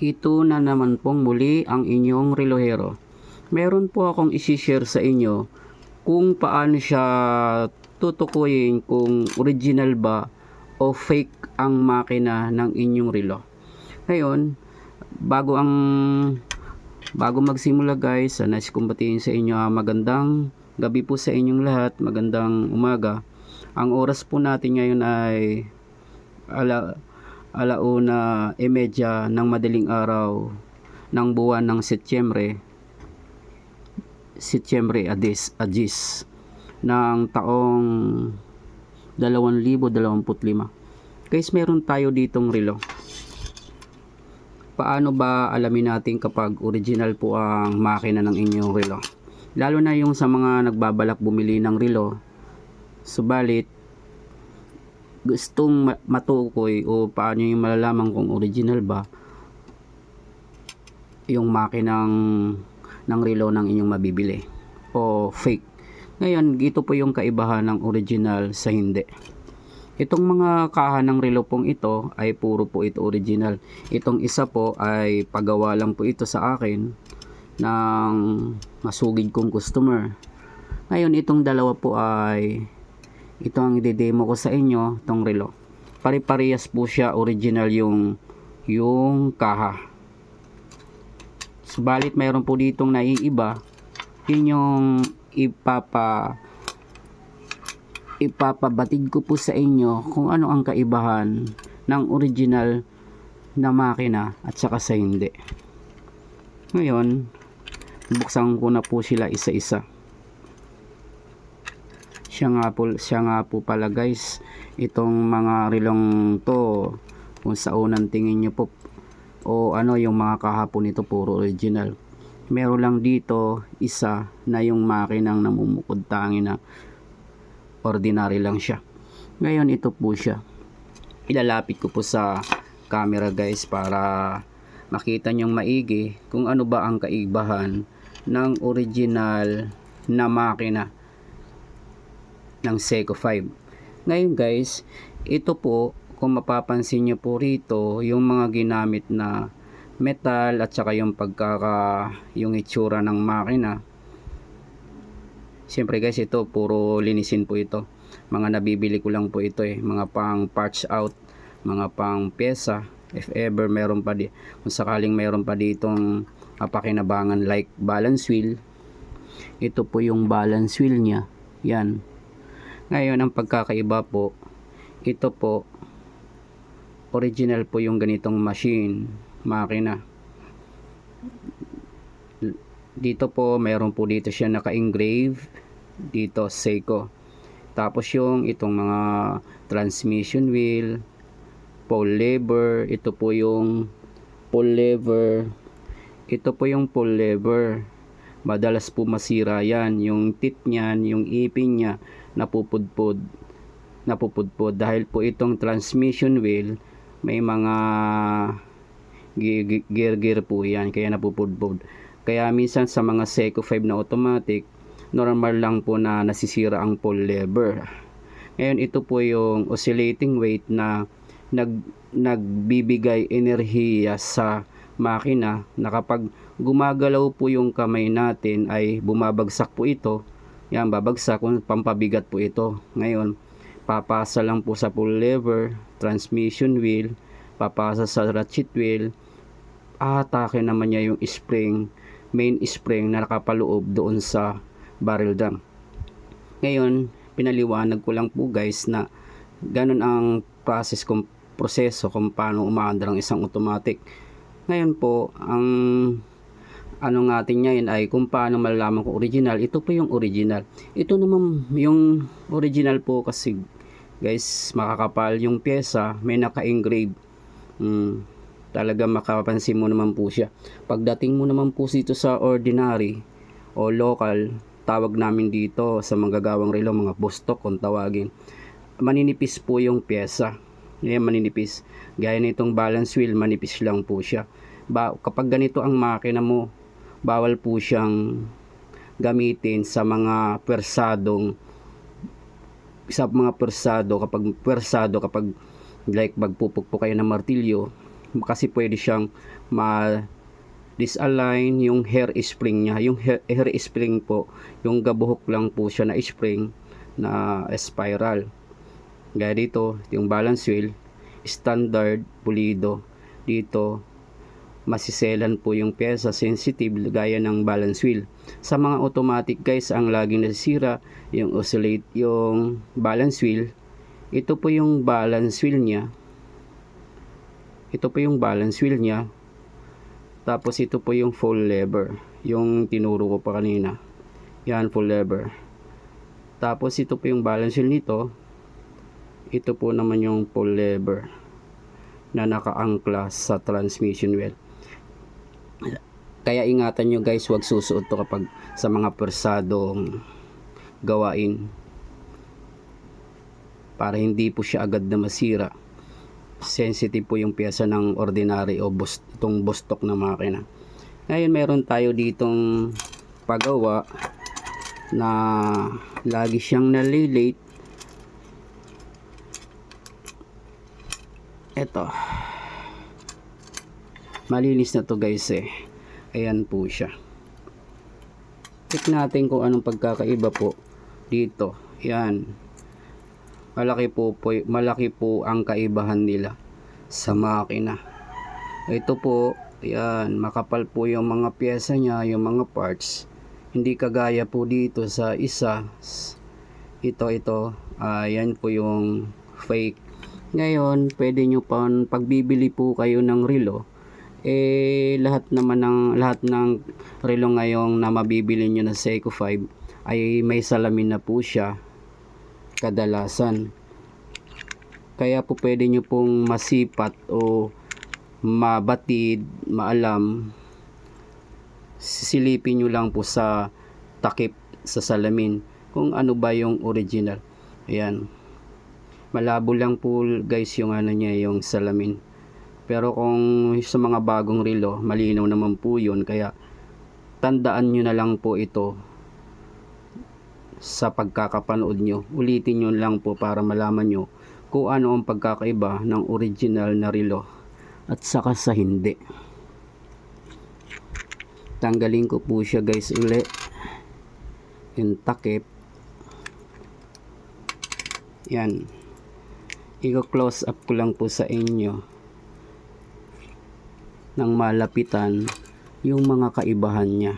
Ito na naman pong muli ang inyong relohero. Meron po akong isi-share sa inyo kung paano siya tutukuyin kung original ba o fake ang makina ng inyong relo. Ngayon, bago ang bago magsimula guys, nais kong batiin sa inyo ah, magandang gabi po sa inyong lahat, magandang umaga. Ang oras po natin ngayon ay ala alauna e medya ng madaling araw ng buwan ng Setyembre Setyembre Adis Agis ng taong 2025 guys meron tayo ditong relo. Paano ba alamin natin kapag original po ang makina ng inyong relo? Lalo na yung sa mga nagbabalak bumili ng relo subalit gustong ma- matukoy o paano yung malalaman kung original ba yung makinang ng relo ng inyong mabibili o fake. Ngayon, ito po yung kaibahan ng original sa hindi. Itong mga kaha ng relo pong ito ay puro po ito original. Itong isa po ay pagawa lang po ito sa akin ng masugid kong customer. Ngayon, itong dalawa po ay ito ang i-demo ko sa inyo, tong relo. Pare-parehas po siya original yung yung kaha. Subalit mayroon po ditong naiiba. Yun yung ipapa ipapabatid ko po sa inyo kung ano ang kaibahan ng original na makina at saka sa hindi. Ngayon, buksan ko na po sila isa-isa siya nga po, siya nga po pala guys. Itong mga rilong to kung sa unang tingin nyo po o ano yung mga kahapon ito puro original. Meron lang dito isa na yung makinang namumukod tangi na ordinary lang siya. Ngayon ito po siya. Ilalapit ko po sa camera guys para makita nyong maigi kung ano ba ang kaibahan ng original na makina ng Seiko 5. Ngayon guys, ito po kung mapapansin nyo po rito yung mga ginamit na metal at saka yung pagkaka yung itsura ng makina. Siyempre guys, ito puro linisin po ito. Mga nabibili ko lang po ito eh, mga pang parts out, mga pang pyesa. If ever meron pa di, kung sakaling meron pa ditong apakinabangan like balance wheel, ito po yung balance wheel niya. Yan, ngayon, ang pagkakaiba po, ito po, original po yung ganitong machine, makina. Dito po, mayroon po dito siya naka-engrave, dito Seiko. Tapos yung itong mga transmission wheel, pull lever, ito po yung pull lever, ito po yung pull lever. Madalas po masira yan, yung tit niyan, yung ipin niya, napupudpud napupudpud. Dahil po itong transmission wheel may mga gear gear po yan. Kaya napupudpud. Kaya minsan sa mga Seiko 5 na automatic normal lang po na nasisira ang pull lever. Ngayon ito po yung oscillating weight na nag nagbibigay enerhiya sa makina na kapag gumagalaw po yung kamay natin ay bumabagsak po ito yan, babagsak pampabigat po ito. Ngayon, papasa lang po sa pull lever, transmission wheel, papasa sa ratchet wheel, atake naman niya yung spring, main spring na nakapaloob doon sa barrel drum. Ngayon, pinaliwanag ko lang po guys na ganun ang process kung proseso kung paano umaandar ang isang automatic. Ngayon po, ang ano natin ngayon ay kung paano malalaman kung original. Ito po yung original. Ito naman yung original po kasi guys makakapal yung pyesa may naka-engrave. Hmm, talaga makapansin mo naman po siya. Pagdating mo naman po dito sa ordinary o local, tawag namin dito sa manggagawang relo mga bustok kung tawagin. Maninipis po yung pyesa. Yan maninipis. Gaya nitong balance wheel, manipis lang po siya. Ba, kapag ganito ang makina mo, bawal po siyang gamitin sa mga persadong sa mga persado kapag persado kapag like magpupukpok kayo ng martilyo kasi pwede siyang ma disalign yung hair spring niya. Yung hair, hair spring po, yung gabuhok lang po siya na spring na spiral. Gaya dito, yung balance wheel, standard, pulido. Dito, masiselan po yung pyesa sensitive gaya ng balance wheel. Sa mga automatic guys, ang laging nasisira yung oscillate yung balance wheel. Ito po yung balance wheel niya. Ito po yung balance wheel niya. Tapos ito po yung full lever, yung tinuro ko pa kanina. Yan full lever. Tapos ito po yung balance wheel nito. Ito po naman yung full lever na nakaangkla sa transmission wheel. Kaya ingatan nyo guys, huwag susuot to kapag sa mga persadong gawain. Para hindi po siya agad na masira. Sensitive po yung pyesa ng ordinary o bus, itong bustok na makina. Ngayon meron tayo ditong pagawa na lagi siyang nalilate. Ito. Malinis na to guys eh. Ayan po siya. Check natin kung anong pagkakaiba po dito. Yan. Malaki po, po malaki po ang kaibahan nila sa makina. Ito po, yan, makapal po yung mga pyesa niya, yung mga parts. Hindi kagaya po dito sa isa. Ito, ito, ayan po yung fake. Ngayon, pwede nyo pa, pagbibili po kayo ng relo, eh lahat naman ng lahat ng relo ngayong na mabibili nyo na Seiko 5 ay may salamin na po siya kadalasan. Kaya po pwede nyo pong masipat o mabatid, maalam. Sisilipin nyo lang po sa takip sa salamin kung ano ba yung original. Ayan. Malabo lang po guys yung ano niya yung salamin pero kung sa mga bagong relo, malinaw naman po yun. Kaya tandaan nyo na lang po ito sa pagkakapanood nyo. Ulitin nyo lang po para malaman nyo kung ano ang pagkakaiba ng original na relo at saka sa hindi. Tanggalin ko po siya guys uli. Yung takip. Yan. Iko-close up ko lang po sa inyo ng malapitan yung mga kaibahan niya.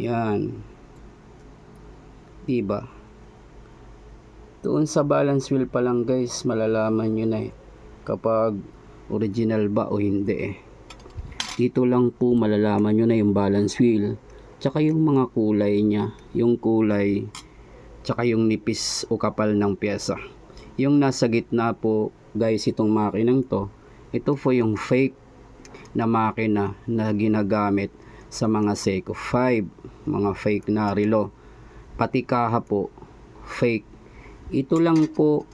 Yan. Diba? Doon sa balance wheel pa lang guys, malalaman nyo na eh kapag original ba o hindi eh. Dito lang po malalaman nyo na yung balance wheel tsaka yung mga kulay niya. Yung kulay tsaka yung nipis o kapal ng pyesa. Yung nasa gitna po guys itong makinang to, ito po yung fake na makina na ginagamit sa mga Seiko 5, mga fake na relo. Pati kaha po, fake. Ito lang po,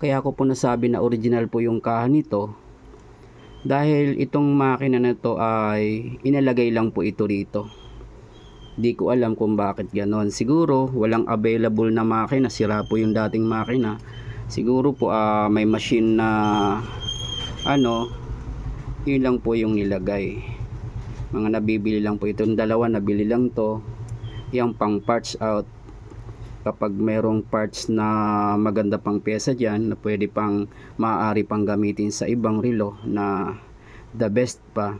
kaya ko po nasabi na original po yung kaha nito. Dahil itong makina na to ay inalagay lang po ito rito. Di ko alam kung bakit ganon. Siguro walang available na makina, sira po yung dating makina. Siguro po uh, may machine na ano yun lang po yung nilagay. Mga nabibili lang po itong dalawa nabili lang to. Yung pang parts out. Kapag merong parts na maganda pang pyesa dyan na pwede pang maaari pang gamitin sa ibang relo na the best pa.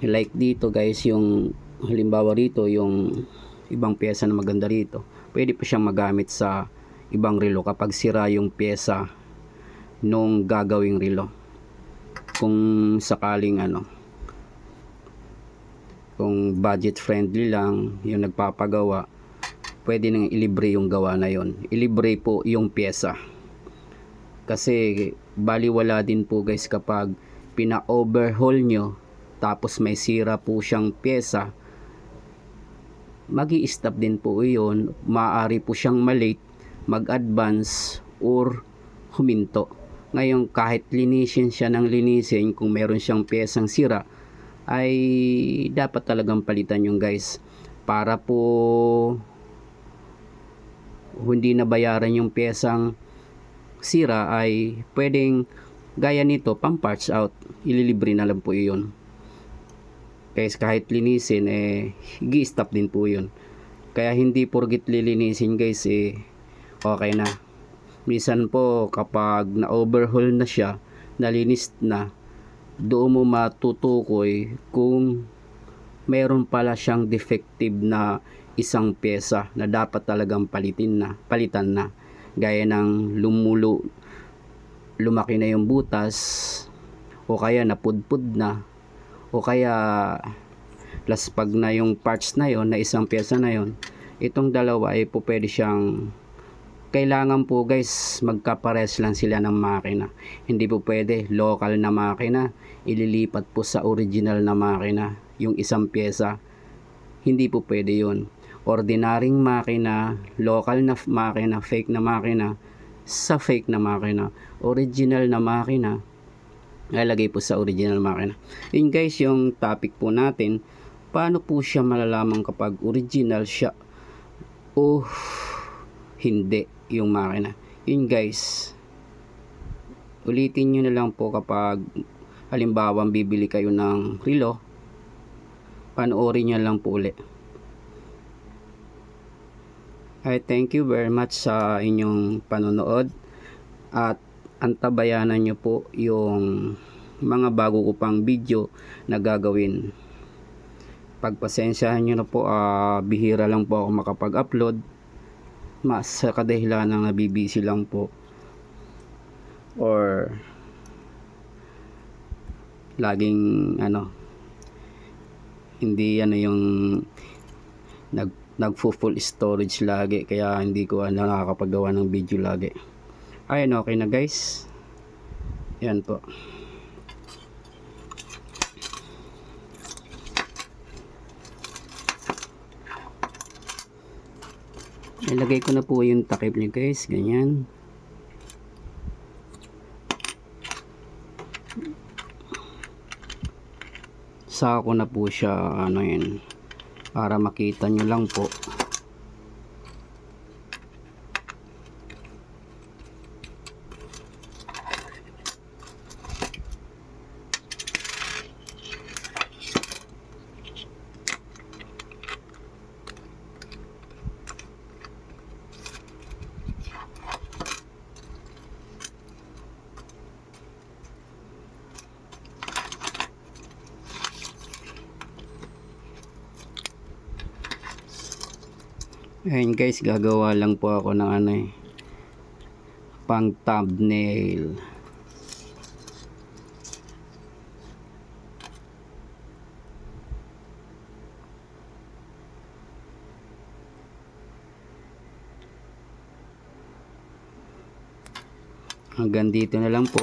Like dito guys yung halimbawa rito yung ibang pyesa na maganda rito pwede pa siyang magamit sa ibang relo kapag sira yung pyesa nung gagawing relo kung sakaling ano kung budget friendly lang yung nagpapagawa pwede nang ilibre yung gawa na yon ilibre po yung pyesa. Kasi baliwala din po guys kapag pina-overhaul nyo tapos may sira po siyang pyesa magi stop din po yun. Maaari po siyang malate mag-advance or huminto ngayon kahit linisin siya ng linisin kung meron siyang piyesang sira ay dapat talagang palitan yung guys para po hindi nabayaran yung piyesang sira ay pwedeng Gaya nito, pang parts out, ililibre na lang po iyon. Kaya kahit linisin, eh, gi-stop din po yun. Kaya hindi porgit lilinisin guys, eh, okay na. Minsan po, kapag na-overhaul na siya, nalinis na, doon mo matutukoy kung meron pala siyang defective na isang pyesa na dapat talagang palitin na, palitan na. Gaya ng lumulo, lumaki na yung butas, o kaya napudpud na, o kaya laspag na yung parts na yon na isang pyesa na yon itong dalawa ay po pwede siyang kailangan po guys magkapares lang sila ng makina. Hindi po pwede local na makina ililipat po sa original na makina yung isang pyesa. Hindi po pwede yun. Ordinaryong makina local na makina fake na makina sa fake na makina. Original na makina lalagay po sa original makina. Yun guys yung topic po natin paano po siya malalaman kapag original siya? O hindi yung makina. Yun guys. Ulitin nyo na lang po kapag halimbawa bibili kayo ng relo panoorin nyo lang po ulit. Ay thank you very much sa inyong panonood at antabayanan nyo po yung mga bago ko pang video na gagawin. Pagpasensyahan nyo na po ah, bihira lang po ako makapag-upload mas sa kadahilan ng nabibisi lang po. Or laging ano hindi ano yung nag nagfo full storage lagi kaya hindi ko ano, nakakapagawa ng video lagi. Ayun okay na guys. Yan po ilagay ko na po yung takip niya guys. Ganyan. Sako na po siya ano yun para makita nyo lang po Ayun guys, gagawa lang po ako ng ano eh, pang thumbnail. Hanggang dito na lang po.